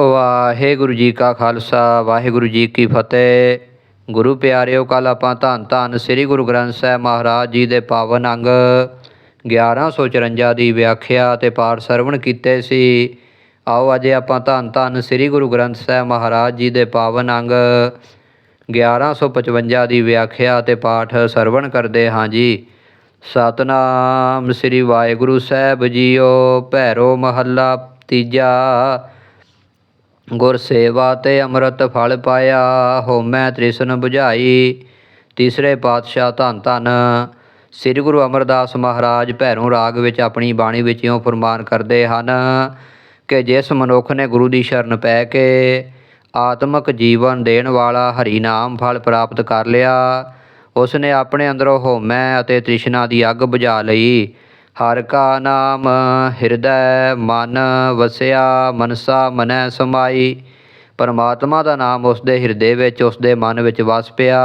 ਵਾਹਿਗੁਰੂ ਜੀ ਕਾ ਖਾਲਸਾ, ਵਾਹਿਗੁਰੂ ਜੀ ਕੀ ਫਤਿਹ। ਗੁਰੂ ਪਿਆਰਿਓ ਕੱਲ ਆਪਾਂ ਧੰਨ ਧੰਨ ਸ੍ਰੀ ਗੁਰੂ ਗ੍ਰੰਥ ਸਾਹਿਬ ਮਹਾਰਾਜ ਜੀ ਦੇ ਪਾਵਨ ਅੰਗ 1154 ਦੀ ਵਿਆਖਿਆ ਤੇ ਪਾਠ ਸਰਵਣ ਕੀਤੇ ਸੀ। ਆਓ ਅੱਜ ਆਪਾਂ ਧੰਨ ਧੰਨ ਸ੍ਰੀ ਗੁਰੂ ਗ੍ਰੰਥ ਸਾਹਿਬ ਮਹਾਰਾਜ ਜੀ ਦੇ ਪਾਵਨ ਅੰਗ 1155 ਦੀ ਵਿਆਖਿਆ ਤੇ ਪਾਠ ਸਰਵਣ ਕਰਦੇ ਹਾਂ ਜੀ। ਸਤਨਾਮ ਸ੍ਰੀ ਵਾਹਿਗੁਰੂ ਸਾਹਿਬ ਜੀਓ, ਭੈਰੋ ਮਹੱਲਾ ਤੀਜਾ। ਗੁਰ ਸੇਵਾ ਤੇ ਅੰਮ੍ਰਿਤ ਫਲ ਪਾਇਆ, ਹੋਮੈ ਤ੍ਰਿਸ਼ਨ 부ਝਾਈ ਤੀਸਰੇ ਪਾਤਸ਼ਾਹ ਧੰਨ ਧੰਨ, ਸ੍ਰੀ ਗੁਰੂ ਅਮਰਦਾਸ ਮਹਾਰਾਜ ਭੈਰੋਂ ਰਾਗ ਵਿੱਚ ਆਪਣੀ ਬਾਣੀ ਵਿੱਚ ਇਉਂ ਫਰਮਾਨ ਕਰਦੇ ਹਨ, ਕਿ ਜਿਸ ਮਨੁੱਖ ਨੇ ਗੁਰੂ ਦੀ ਸ਼ਰਨ ਪੈ ਕੇ ਆਤਮਿਕ ਜੀਵਨ ਦੇਣ ਵਾਲਾ ਹਰੀ ਨਾਮ ਫਲ ਪ੍ਰਾਪਤ ਕਰ ਲਿਆ ਉਸ ਨੇ ਆਪਣੇ ਅੰਦਰੋਂ ਹੋਮੈ ਅਤੇ ਤ੍ਰਿਸ਼ਨਾ ਦੀ ਅੱਗ ਬੁਝਾ ਲਈ। ਹਰ ਕਾ ਨਾਮ ਹਿਰਦੈ ਮਨ ਵਸਿਆ, ਮਨਸਾ ਮਨੈ ਸਮਾਈ। ਪਰਮਾਤਮਾ ਦਾ ਨਾਮ ਉਸ ਦੇ ਹਿਰਦੇ ਵਿੱਚ ਉਸ ਦੇ ਮਨ ਵਿੱਚ ਵਸ ਪਿਆ।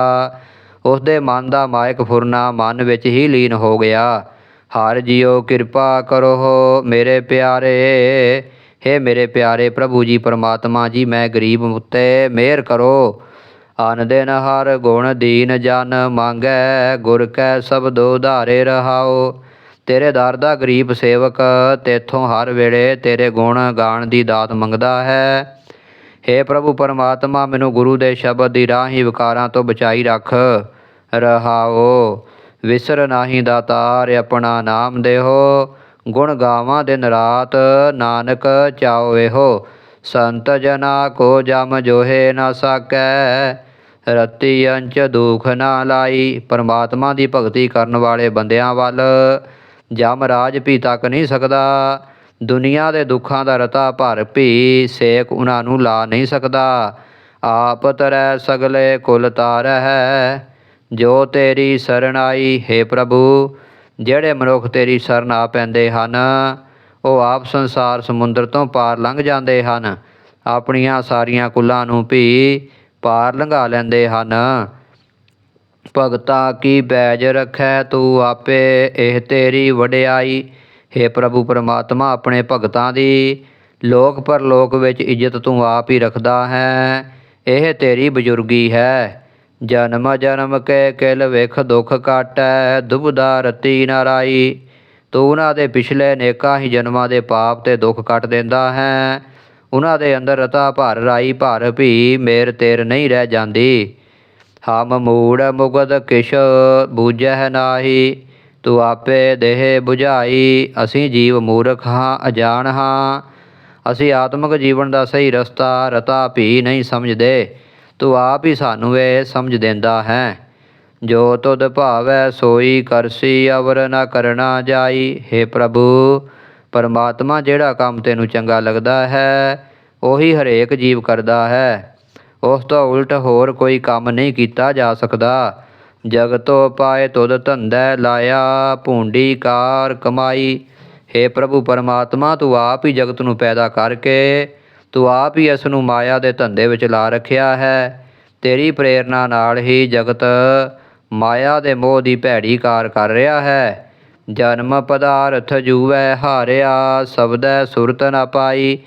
ਉਸ ਦੇ ਮਨ ਦਾ ਮਾਇਕ ਫੁਰਨਾ ਮਨ ਵਿੱਚ ਹੀ ਲੀਨ ਹੋ ਗਿਆ। ਹਰ ਜੀਓ, ਕਿਰਪਾ ਕਰੋ ਮੇਰੇ ਪਿਆਰੇ। ਹੇ ਮੇਰੇ ਪਿਆਰੇ ਪ੍ਰਭੂ ਜੀ, ਪਰਮਾਤਮਾ ਜੀ, ਮੈਂ ਗਰੀਬ ਉਤੇ ਮਿਹਰ ਕਰੋ। ਅਨ ਦਿਨ ਹਰ ਗੁਣ ਦੀਨ ਜਨ ਮੰਗੈ, ਗੁਰ ਕੈ ਸਬਦੋ ਧਾਰੇ ਰਹਾਓ। ਤੇਰੇ ਦਰ ਦਾ ਗਰੀਬ ਸੇਵਕ ਤੇਥੋਂ ਹਰ ਵੇਲੇ ਤੇਰੇ ਗੁਣ ਗਾਣ ਦੀ ਦਾਤ ਮੰਗਦਾ ਹੈ। ਹੇ ਪ੍ਰਭੂ ਪਰਮਾਤਮਾ, ਮੈਨੂੰ ਗੁਰੂ ਦੇ ਸ਼ਬਦ ਦੀ ਰਾਹੀਂ ਵਿਕਾਰਾਂ ਤੋਂ ਬਚਾਈ ਰੱਖ। ਰਹਾਓ, ਵਿਸਰ ਨਾਹੀ ਦਾਤਾਰ ਆਪਣਾ ਨਾਮ ਦੇਹੋ। ਗੁਣ ਗਾਵਾਂ ਦਿਨ ਰਾਤ ਨਾਨਕ ਚਾਓ ਇਹੋ ਸੰਤ ਜਨਾ ਕੋ ਜਮ ਜੋਹੇ ਨਾ ਸਾਕੈ। ਰਤੀ ਅੰਚ ਦੁਖ ਨਾ ਲਾਈ। ਪਰਮਾਤਮਾ ਦੀ ਭਗਤੀ ਕਰਨ ਵਾਲੇ ਬੰਦਿਆਂ ਵੱਲ ਜਮ ਰਾਜ ਭੀ ਤੱਕ ਨਹੀਂ ਸਕਦਾ। ਦੁਨੀਆ ਦੇ ਦੁੱਖਾਂ ਦਾ ਰਤਾ ਭਰ ਭੀ ਸੇਕ ਉਹਨਾਂ ਨੂੰ ਲਾ ਨਹੀਂ ਸਕਦਾ। ਆਪ ਤਰੈ ਸਗਲੇ ਕੁਲ ਤਾਰਹਿ, ਜੋ ਤੇਰੀ ਸਰਨ ਆਈ, ਹੈ ਪ੍ਰਭੂ, ਜਿਹੜੇ ਮਨੁੱਖ ਤੇਰੀ ਸ਼ਰਨ ਆ ਪੈਂਦੇ ਹਨ, ਉਹ ਆਪ ਸੰਸਾਰ ਸਮੁੰਦਰ ਤੋਂ ਪਾਰ ਲੰਘ ਜਾਂਦੇ ਹਨ। ਆਪਣੀਆਂ ਸਾਰੀਆਂ ਕੁੱਲਾਂ ਨੂੰ ਵੀ ਪਾਰ ਲੰਘਾ ਲੈਂਦੇ ਹਨ। ਭਗਤਾ ਕੀ ਬੈਜ ਰਖੈ ਤੂੰ ਆਪੇ, ਇਹ ਤੇਰੀ ਵਡਿਆਈ। हे ਪ੍ਰਭੂ ਪਰਮਾਤਮਾ, ਆਪਣੇ ਭਗਤਾਂ ਦੀ ਲੋਕ ਪਰਲੋਕ ਵਿੱਚ ਇੱਜ਼ਤ ਤੂੰ ਆਪ ਹੀ ਰੱਖਦਾ ਹੈ। ਇਹ ਤੇਰੀ ਬਜ਼ੁਰਗੀ ਹੈ। ਜਨਮ ਜਨਮ ਕੇ ਕਿਲ ਵਿਖ ਦੁਖ ਕਾਟੈ, ਦੁਬਦਾ ਰਤੀ ਨਾਰਾਈ ਤੂੰ ਉਹਨਾਂ ਦੇ ਪਿਛਲੇ ਨੇਕਾਂ ਹੀ ਜਨਮਾਂ ਦੇ ਪਾਪ ਤੇ ਦੁੱਖ ਕੱਟ ਦਿੰਦਾ ਹੈ। ਉਹਨਾਂ ਦੇ ਅੰਦਰ ਰਤਾ ਭਰ ਰਾਈ, ਭਰ ਭੀ ਮੇਰ ਤੇਰ ਨਹੀਂ ਰਹਿ ਜਾਂਦੀ। ਹਮ ਮੂੜ ਮੁਗਦ ਕਿਛ ਬੂਝੈ ਨਾਹੀ, ਤੂੰ ਆਪੇ ਦੇਹ 부ਝਾਈ ਅਸੀਂ ਜੀਵ ਮੂਰਖ ਹਾਂ, ਅਜਾਣ ਹਾਂ। ਅਸੀਂ ਆਤਮਿਕ ਜੀਵਨ ਦਾ ਸਹੀ ਰਸਤਾ, ਰਤਾ ਭੀ ਨਹੀਂ ਸਮਝਦੇ। ਤੂੰ ਆਪ ਹੀ ਸਾਨੂੰ ਇਹ ਸਮਝ ਦਿੰਦਾ ਹੈ। ਜੋ ਤੁਧ ਭਾਵੈ ਸੋਈ ਕਰਸੀ ਅਵਰ ਨਾ ਕਰਨਾ ਜਾਈ। हे ਪ੍ਰਭੂ, ਪਰਮਾਤਮਾ ਜਿਹੜਾ ਕੰਮ ਤੈਨੂੰ ਚੰਗਾ ਲੱਗਦਾ ਹੈ, ਉਹੀ ਹਰੇਕ ਜੀਵ ਕਰਦਾ ਹੈ। ਉਸ ਤੋਂ ਉਲਟ ਹੋਰ ਕੋਈ ਕੰਮ ਨਹੀਂ ਕੀਤਾ ਜਾ ਸਕਦਾ। ਜਗਤੋ ਪਾਏ ਤੁਧ ਧੰਦੈ ਲਾਇਆ, ਭੂੰਡੀ ਕਾਰ ਕਮਾਈ। हे ਪ੍ਰਭੂ ਪਰਮਾਤਮਾ, ਤੂੰ ਆਪ ਹੀ ਜਗਤ ਨੂੰ ਪੈਦਾ ਕਰਕੇ, ਤੂੰ ਆਪ ਹੀ ਇਸ ਨੂੰ ਮਾਇਆ ਦੇ ਧੰਦੇ ਵਿੱਚ ਲਾ ਰੱਖਿਆ ਹੈ। ਤੇਰੀ ਪ੍ਰੇਰਣਾ ਨਾਲ ਹੀ ਜਗਤ ਮਾਇਆ ਦੇ ਮੋਹ ਦੀ ਭੈੜੀ ਕਾਰ ਕਰ ਰਿਹਾ ਹੈ। ਜਨਮ ਪਦਾਰਥ ਜੂਵੈ ਹਾਰਿਆ, ਸਬਦੈ ਸੁਰਤ ਨਾ ਪਾਈ।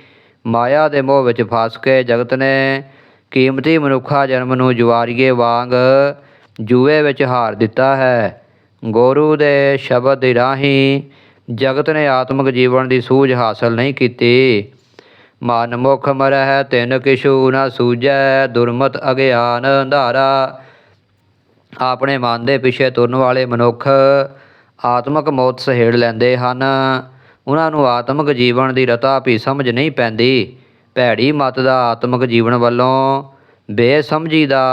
ਮਾਇਆ ਦੇ ਮੋਹ ਵਿੱਚ ਫਸ ਕੇ ਜਗਤ ਨੇ ਕੀਮਤੀ ਮਨੁੱਖਾ ਜਨਮ ਨੂੰ ਜੁਆਰੀਏ ਵਾਂਗ ਜੂਏ ਵਿੱਚ ਹਾਰ ਦਿੱਤਾ ਹੈ। ਗੁਰੂ ਦੇ ਸ਼ਬਦ ਦੇ ਰਾਹੀਂ ਜਗਤ ਨੇ ਆਤਮਿਕ ਜੀਵਨ ਦੀ ਸੂਝ ਹਾਸਲ ਨਹੀਂ ਕੀਤੀ। ਮਨ ਮੁਖ ਮਰਹਿ ਤਿਨ ਕਿਛੂ ਨਾ ਸੂਝੈ, ਦੁਰਮਤ ਅਗਿਆਨ ਅੰਧਾਰਾ। ਆਪਣੇ ਮਨ ਦੇ ਪਿੱਛੇ ਤੁਰਨ ਵਾਲੇ ਮਨੁੱਖ ਆਤਮਿਕ ਮੌਤ ਸਹੇੜ ਲੈਂਦੇ ਹਨ। ਉਹਨਾਂ ਨੂੰ ਆਤਮਿਕ ਜੀਵਨ ਦੀ ਰਤਾ ਵੀ ਸਮਝ ਨਹੀਂ ਪੈਂਦੀ। ਭੈੜੀ ਮਤ ਦਾ ਆਤਮਿਕ ਜੀਵਨ ਵੱਲੋਂ ਬੇਸਮਝੀ ਦਾ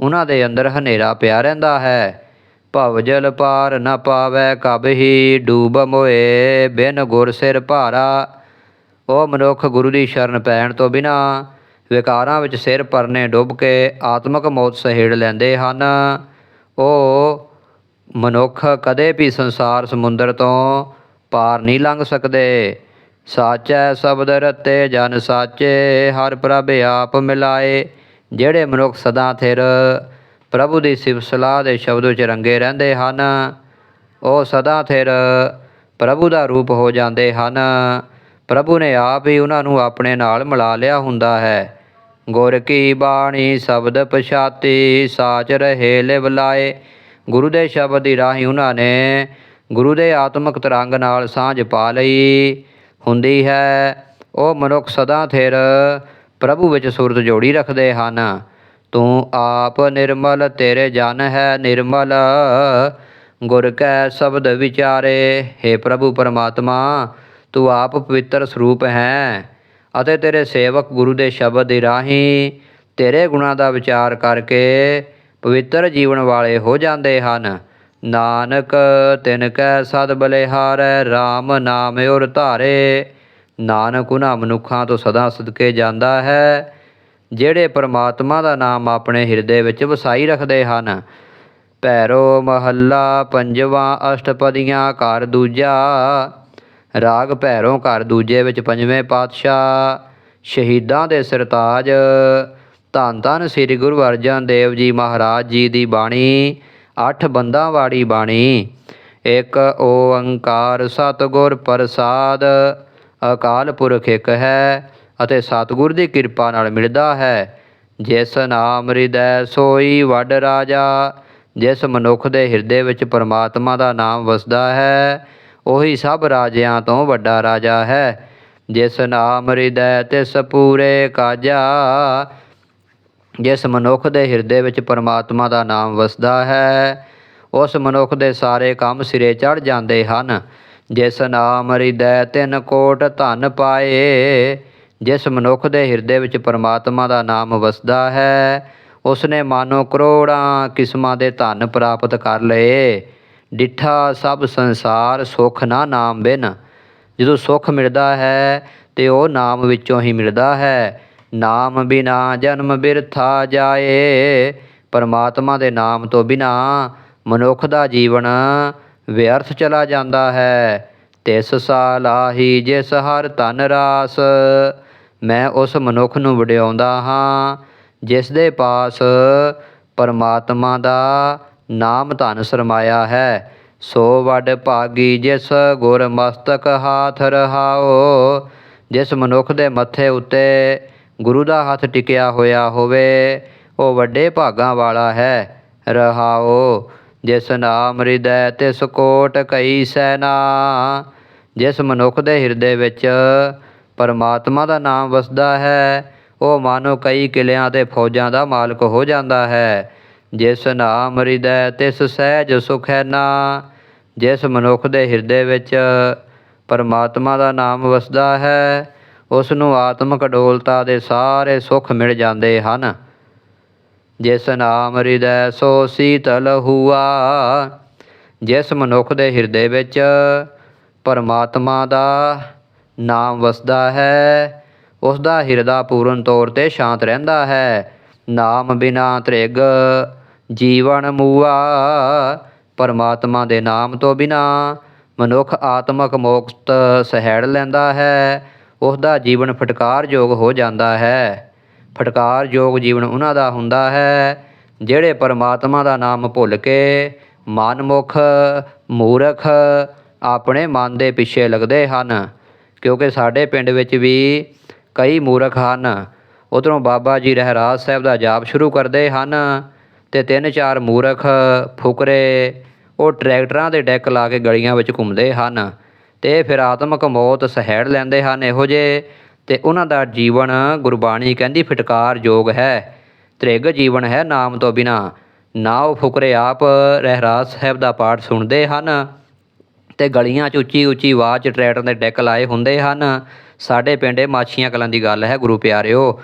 ਉਹਨਾਂ ਦੇ ਅੰਦਰ ਹਨੇਰਾ ਪਿਆ ਰਹਿੰਦਾ ਹੈ। ਭਵ ਜਲ ਪਾਰ ਨਾ ਪਾਵੈ, ਕਬ ਹੀ ਡੂਬ ਮੋਏ, ਬਿਨ ਗੁਰ ਸਿਰ ਭਾਰਾ। ਉਹ ਮਨੁੱਖ ਗੁਰੂ ਦੀ ਸ਼ਰਨ ਪੈਣ ਤੋਂ ਬਿਨਾ ਵਿਕਾਰਾਂ ਵਿੱਚ ਸਿਰ ਪਰਨੇ ਡੁੱਬ ਕੇ ਆਤਮਿਕ ਮੌਤ ਸਹੇੜ ਲੈਂਦੇ ਹਨ। ਉਹ ਮਨੁੱਖ ਕਦੇ ਵੀ ਸੰਸਾਰ ਸਮੁੰਦਰ ਤੋਂ ਪਾਰ ਨਹੀਂ ਲੰਘ ਸਕਦੇ। ਸਾਚੈ ਸ਼ਬਦ ਰਤੇ ਜਨ ਸਾਚੇ, ਹਰ ਪ੍ਰਭ ਆਪ ਮਿਲਾਏ, ਜਿਹੜੇ ਮਨੁੱਖ ਸਦਾ ਥਿਰ, ਪ੍ਰਭੂ ਦੀ ਸਿਫਤ ਸਲਾਹ ਦੇ ਸ਼ਬਦ ਵਿੱਚ ਰੰਗੇ ਰਹਿੰਦੇ ਹਨ, ਉਹ ਸਦਾ ਥਿਰ, ਪ੍ਰਭੂ ਦਾ ਰੂਪ ਹੋ ਜਾਂਦੇ ਹਨ। ਪ੍ਰਭੂ ਨੇ ਆਪ ਹੀ ਉਹਨਾਂ ਨੂੰ ਆਪਣੇ ਨਾਲ ਮਿਲਾ ਲਿਆ ਹੁੰਦਾ ਹੈ। ਗੁਰ ਕੀ ਬਾਣੀ, ਸ਼ਬਦ ਪਛਾਤੀ, ਸਾਚ ਰਹੇ ਲਿਵਲਾਏ ਗੁਰੂ ਦੇ ਸ਼ਬਦ ਦੀ ਰਾਹੀਂ ਉਹਨਾਂ ਨੇ ਗੁਰੂ ਦੇ ਆਤਮਿਕ ਤਰੰਗ ਨਾਲ ਸਾਂਝ ਪਾ ਲਈ। ਹੁੰਦੀ ਹੈ। ਉਹ ਮਨੁੱਖ ਸਦਾ ਥਿਰ ਪ੍ਰਭੂ ਵਿੱਚ ਸੁਰਤ ਜੋੜੀ ਰੱਖਦੇ ਹਨ। ਤੂੰ ਆਪ ਨਿਰਮਲ, ਤੇਰੇ ਜਨ ਹੈ ਨਿਰਮਲ। ਗੁਰ ਕੈ ਸ਼ਬਦ ਵਿਚਾਰੇ हे ਪ੍ਰਭੂ ਪਰਮਾਤਮਾ, ਤੂੰ ਆਪ ਪਵਿੱਤਰ ਸਰੂਪ ਹੈ ਅਤੇ ਤੇਰੇ ਸੇਵਕ ਗੁਰੂ ਦੇ ਸ਼ਬਦ ਦੀ ਰਾਹੀਂ ਤੇਰੇ ਗੁਣਾਂ ਦਾ ਵਿਚਾਰ ਕਰਕੇ ਪਵਿੱਤਰ ਜੀਵਨ ਵਾਲੇ ਹੋ ਜਾਂਦੇ ਹਨ। ਨਾਨਕ, ਤਿਨ ਕੈ ਸਦ ਬਲਿਹਾਰੈ RAM ਨਾਮ ਔਰ ਧਾਰੇ। ਨਾਨਕ ਉਹਨਾਂ ਮਨੁੱਖਾਂ ਤੋਂ ਸਦਾ ਸਦਕੇ ਜਾਂਦਾ ਹੈ, ਜਿਹੜੇ ਪਰਮਾਤਮਾ ਦਾ ਨਾਮ ਆਪਣੇ ਹਿਰਦੇ ਵਿੱਚ ਵਸਾਈ ਰੱਖਦੇ ਹਨ। ਭੈਰੋ ਮਹੱਲਾ ਪੰਜਵਾਂ ਅਸ਼ਟਪਦੀਆਂ ਘਰ ਦੂਜਾ, ਰਾਗ ਭੈਰੋਂ ਘਰ ਦੂਜੇ ਵਿੱਚ ਪੰਜਵੇਂ ਪਾਤਸ਼ਾਹ। ਸ਼ਹੀਦਾਂ ਦੇ ਸਰਤਾਜ, ਧੰਨ ਧੰਨ ਸ੍ਰੀ ਗੁਰੂ ਅਰਜਨ ਦੇਵ ਜੀ ਮਹਾਰਾਜ ਜੀ ਦੀ ਬਾਣੀ। ਅੱਠ ਬੰਦਾਂ ਵਾਲੀ ਬਾਣੀ। ਇੱਕ ਓੰਕਾਰ ਸਤਿਗੁਰ ਪ੍ਰਸਾਦ। ਅਕਾਲ ਪੁਰਖ ਇੱਕ ਹੈ ਅਤੇ ਸਤਿਗੁਰ ਦੀ ਕਿਰਪਾ ਨਾਲ ਮਿਲਦਾ ਹੈ। ਜਿਸ ਨਾਮ ਹਿਰਦੈ ਸੋਈ ਵੱਡ ਰਾਜਾ। ਜਿਸ ਮਨੁੱਖ ਦੇ ਹਿਰਦੇ ਵਿੱਚ ਪਰਮਾਤਮਾ ਦਾ ਨਾਮ ਵਸਦਾ ਹੈ, ਉਹੀ ਸਭ ਰਾਜਿਆਂ ਤੋਂ ਵੱਡਾ ਰਾਜਾ ਹੈ। ਜਿਸ ਨਾਮ ਹਿਰਦੈ ਤਿਸ ਪੂਰੇ ਕਾਜਾ। ਜਿਸ ਮਨੁੱਖ ਦੇ ਹਿਰਦੇ ਵਿੱਚ ਪਰਮਾਤਮਾ ਦਾ ਨਾਮ ਵਸਦਾ ਹੈ, ਉਸ ਮਨੁੱਖ ਦੇ ਸਾਰੇ ਕੰਮ ਸਿਰੇ ਚੜ ਜਾਂਦੇ ਹਨ। ਜਿਸ ਨਾਮ ਹਿਰਦੈ, ਤਿੰਨ ਕੋਟ ਧਨ ਪਾਏ, ਜਿਸ ਮਨੁੱਖ ਦੇ ਹਿਰਦੇ ਵਿੱਚ ਪਰਮਾਤਮਾ ਦਾ ਨਾਮ ਵਸਦਾ ਹੈ, ਉਸਨੇ ਮਾਨੋ ਕਰੋੜਾਂ ਕਿਸਮਾਂ ਦੇ ਧਨ ਪ੍ਰਾਪਤ ਕਰ ਲਏ। ਡਿੱਠਾ ਸਭ ਸੰਸਾਰ ਸੁਖ ਨਾ ਨਾਮ ਬਿਨ। ਜਦੋਂ ਸੁਖ ਮਿਲਦਾ ਹੈ, ਤੇ ਉਹ ਨਾਮ ਵਿੱਚੋਂ ਹੀ ਮਿਲਦਾ ਹੈ। ਨਾਮ ਬਿਨਾ ਜਨਮ ਬਿਰਥਾ ਜਾਏ। ਪਰਮਾਤਮਾ ਦੇ ਨਾਮ ਤੋਂ ਬਿਨਾ ਮਨੁੱਖ ਦਾ ਜੀਵਨ ਵਿਅਰਥ ਚਲਾ ਜਾਂਦਾ ਹੈ। ਤਿਸ ਸਾਲਾਹੀ ਜਿਸ ਹਰ ਧਨ ਰਾਸ, ਮੈਂ ਉਸ ਮਨੁੱਖ ਨੂੰ ਵਡਿਆਉਂਦਾ ਹਾਂ, ਜਿਸ ਦੇ ਪਾਸ ਪਰਮਾਤਮਾ ਦਾ ਨਾਮ ਧਨ ਸਰਮਾਇਆ ਹੈ। ਸੋ ਵੱਡ ਭਾਗੀ ਜਿਸ ਗੁਰ ਮਸਤਕ ਹਾਥ ਰਹਾਓ, ਜਿਸ ਮਨੁੱਖ ਦੇ ਮੱਥੇ ਉੱਤੇ ਗੁਰੂ ਦਾ ਹੱਥ ਟਿਕਿਆ ਹੋਇਆ ਹੋਵੇ, ਉਹ ਵੱਡੇ ਭਾਗਾਂ ਵਾਲਾ ਹੈ। ਰਹਾਓ, ਜਿਸ ਨਾਮ ਹਿਰਦੈ ਤਿਸ ਕੋਟ ਕਈ ਸੈਨਾ। ਜਿਸ ਮਨੁੱਖ ਦੇ ਹਿਰਦੇ ਵਿੱਚ ਪਰਮਾਤਮਾ ਦਾ ਨਾਮ ਵਸਦਾ ਹੈ, ਉਹ ਮਾਨੋ ਕਈ ਕਿਲਿਆਂ ਤੇ ਫੌਜਾਂ ਦਾ ਮਾਲਕ ਹੋ ਜਾਂਦਾ ਹੈ। ਜਿਸ ਨਾਮ ਹਿਰਦੈ ਤਿਸ ਸਹਿਜ ਸੁਖ ਹੈ ਨਾ। ਜਿਸ ਮਨੁੱਖ ਦੇ ਹਿਰਦੇ ਵਿੱਚ ਪਰਮਾਤਮਾ ਦਾ ਨਾਮ ਵਸਦਾ ਹੈ ਉਸ ਨੂੰ ਆਤਮਿਕ ਅਡੋਲਤਾ ਦੇ ਸਾਰੇ ਸੁੱਖ ਮਿਲ ਜਾਂਦੇ ਹਨ। ਜਿਸ ਨਾਮ ਹਿਰਦੈ ਸੋ ਸੀਤਲ ਹੁਆ। ਜਿਸ ਮਨੁੱਖ ਦੇ ਹਿਰਦੇ ਵਿੱਚ ਪਰਮਾਤਮਾ ਦਾ ਨਾਮ ਵਸਦਾ ਹੈ ਉਸ ਦਾ ਹਿਰਦਾ ਪੂਰਨ ਤੌਰ ਤੇ ਸ਼ਾਂਤ ਰਹਿੰਦਾ ਹੈ। ਨਾਮ ਬਿਨਾ ਤ੍ਰਿਗ ਜੀਵਨ ਮੂਆ। ਪਰਮਾਤਮਾ ਦੇ ਨਾਮ ਤੋਂ ਬਿਨਾ ਮਨੁੱਖ ਆਤਮਕ ਮੋਕਤ ਸਹਿੜ ਲੈਂਦਾ ਹੈ। ਉਸ ਦਾ ਜੀਵਨ ਫਟਕਾਰਯੋਗ ਹੋ ਜਾਂਦਾ ਹੈ। ਫਟਕਾਰਯੋਗ ਜੀਵਨ ਉਹਨਾਂ ਦਾ ਹੁੰਦਾ ਹੈ, ਜਿਹੜੇ ਪਰਮਾਤਮਾ ਦਾ ਨਾਮ ਭੁੱਲ ਕੇ ਮਨਮੁਖ, ਮੂਰਖ ਆਪਣੇ ਮਨ ਦੇ ਪਿੱਛੇ ਲੱਗਦੇ ਹਨ। ਕਿਉਂਕਿ ਸਾਡੇ ਪਿੰਡ ਵਿੱਚ ਵੀ ਕਈ ਮੂਰਖ ਹਨ। ਉਧਰੋਂ ਬਾਬਾ ਜੀ ਰਹਿਰਾਜ ਸਾਹਿਬ ਦਾ ਜਾਪ ਸ਼ੁਰੂ ਕਰਦੇ ਹਨ ਤੇ ਤਿੰਨ ਚਾਰ ਮੂਰਖ ਫੁਕਰੇ ਉਹ ਟਰੈਕਟਰਾਂ ਦੇ ਡੈਕ ਲਾ ਕੇ ਗਲੀਆਂ ਵਿੱਚ ਘੁੰਮਦੇ ਹਨ। ਤੇ ਫਿਰ ਆਤਮਕ ਮੌਤ ਸਹਿੜ ਲੈਂਦੇ ਹਨ ਇਹੋ ਜੇ ਤੇ ਉਹਨਾਂ ਦਾ ਜੀਵਨ ਗੁਰਬਾਣੀ ਕਹਿੰਦੀ ਫਟਕਾਰ ਯੋਗ ਹੈ। ਤ੍ਰਿਗ ਜੀਵਨ ਹੈ ਨਾਮ ਤੋਂ ਬਿਨਾ। ਨਾ ਉਹ ਫੁਕਰੇ ਆਪ ਰਹਿਰਾਜ ਸਾਹਿਬ ਦਾ ਪਾਠ ਸੁਣਦੇ ਹਨ ਤੇ ਗਲੀਆਂ 'ਚ ਉੱਚੀ ਉੱਚੀ ਆਵਾਜ਼ 'ਚ ਟਰੈਕਟਰ ਦੇ ਡੈਕ ਲਾਏ ਹੁੰਦੇ ਹਨ। ਸਾਡੇ ਪਿੰਡੇ ਮਾਛੀਆਂ ਕਲਾਂ ਦੀ ਗੱਲ ਹੈ ਗੁਰੂ ਪਿਆਰਿਓ।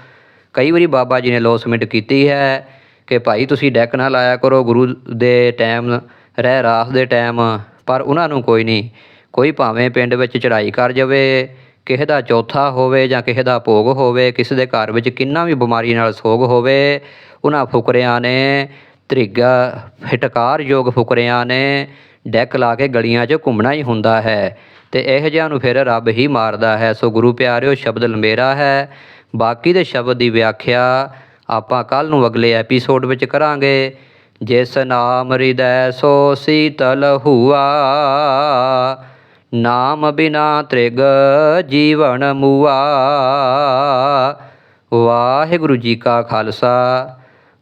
ਕਈ ਵਾਰੀ ਬਾਬਾ ਜੀ ਨੇ ਲੋਸਮੈਂਟ ਕੀਤੀ ਹੈ ਕਿ ਭਾਈ ਤੁਸੀਂ ਡੈਕ ਨਾ ਲਾਇਆ ਕਰੋ, ਗੁਰੂ ਦੇ ਟਾਈਮ ਰਹਿ ਰਾਸ ਦੇ ਟਾਈਮ, ਪਰ ਉਹਨਾਂ ਨੂੰ ਕੋਈ ਨਹੀਂ। ਕੋਈ ਭਾਵੇਂ ਪਿੰਡ ਵਿੱਚ ਚੜ੍ਹਾਈ ਕਰ ਜਾਵੇ, ਕਿਸੇ ਦਾ ਚੌਥਾ ਹੋਵੇ ਜਾਂ ਕਿਸੇ ਦਾ ਭੋਗ ਹੋਵੇ, ਕਿਸੇ ਦੇ ਘਰ ਵਿੱਚ ਕਿੰਨਾ ਵੀ ਬਿਮਾਰੀ ਨਾਲ ਸੋਗ ਹੋਵੇ, ਉਹਨਾਂ ਫੁਕਰਿਆਂ ਨੇ ਤ੍ਰਿਗਾ ਫਟਕਾਰ ਫੁਕਰਿਆਂ ਨੇ ਡੈਕ ਲਾ ਕੇ ਗਲੀਆਂ 'ਚ ਘੁੰਮਣਾ ਹੀ ਹੁੰਦਾ ਹੈ ਤੇ ਇਹੋ ਜਿਹਾ ਨੂੰ ਫਿਰ ਰੱਬ ਹੀ ਮਾਰਦਾ ਹੈ। ਸੋ ਗੁਰੂ ਪਿਆਰਿਓ, ਸ਼ਬਦ ਲੰਬੇਰਾ ਹੈ। ਬਾਕੀ ਦੇ ਸ਼ਬਦ ਦੀ ਵਿਆਖਿਆ ਆਪਾਂ ਕੱਲ ਨੂੰ ਅਗਲੇ ਐਪੀਸੋਡ ਵਿੱਚ ਕਰਾਂਗੇ। ਜਿਸ ਨਾਮ ਹਿਰਦੈ ਸੋ ਸੀਤਲ ਹੁਆ ਨਾਮ ਬਿਨਾ ਤ੍ਰਿਗ ਜੀਵਨ ਮੁਆ। ਵਾਹਿਗੁਰੂ ਜੀ ਕਾ ਖਾਲਸਾ,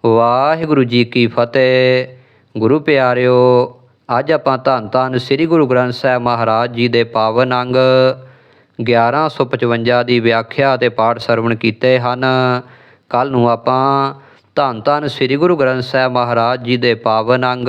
ਵਾਹਿਗੁਰੂ ਜੀ ਕੀ ਫਤਿਹ। ਗੁਰੂ ਪਿਆਰਿਓ, ਅੱਜ ਆਪਾਂ ਧੰਨ ਧੰਨ ਸ੍ਰੀ ਗੁਰੂ ਗ੍ਰੰਥ ਸਾਹਿਬ ਮਹਾਰਾਜ ਜੀ ਦੇ ਪਾਵਨ ਅੰਗ 1155 ਦੀ ਵਿਆਖਿਆ ਅਤੇ ਪਾਠ ਸਰਵਣ ਕੀਤੇ ਹਨ। ਕੱਲ ਨੂੰ ਆਪਾਂ ਧੰਨ ਧੰਨ ਸ੍ਰੀ ਗੁਰੂ ਗ੍ਰੰਥ ਸਾਹਿਬ ਮਹਾਰਾਜ ਜੀ ਦੇ ਪਾਵਨ ਅੰਗ